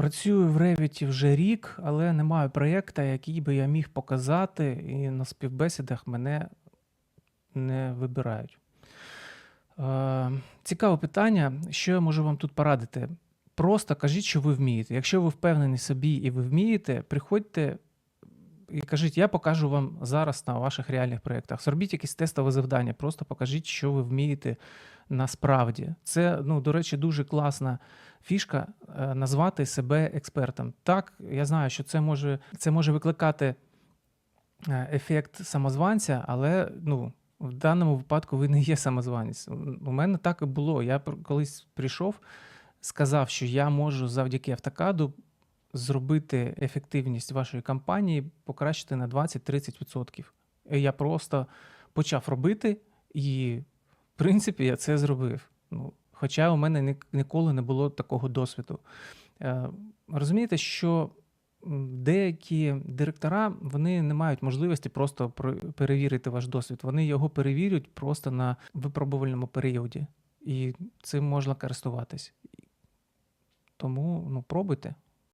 Працюю в Revit вже рік, але не маю проєкта, який би я міг показати, і на співбесідах мене не вибирають. Е, цікаве питання. Що я можу вам тут порадити? Просто кажіть, що ви вмієте. Якщо ви впевнені собі і ви вмієте, приходьте і кажіть, я покажу вам зараз на ваших реальних проєктах. Зробіть якесь тестове завдання, просто покажіть, що ви вмієте насправді. Це, ну, до речі, дуже класна фішка е, назвати себе експертом. Так, я знаю, що це може, це може викликати е, ефект самозванця, але ну, в даному випадку ви не є самозванець. У мене так і було. Я колись прийшов, сказав, що я можу завдяки автокаду зробити ефективність вашої кампанії покращити на 20-30%. Я просто почав робити, і принципі я це зробив. Ну, хоча у мене ні- ніколи не було такого досвіду. Е, Розумієте, що деякі директора вони не мають можливості просто перевірити ваш досвід. Вони його перевірюють просто на випробувальному періоді. І цим можна користуватись. Тому ну, пробуйте.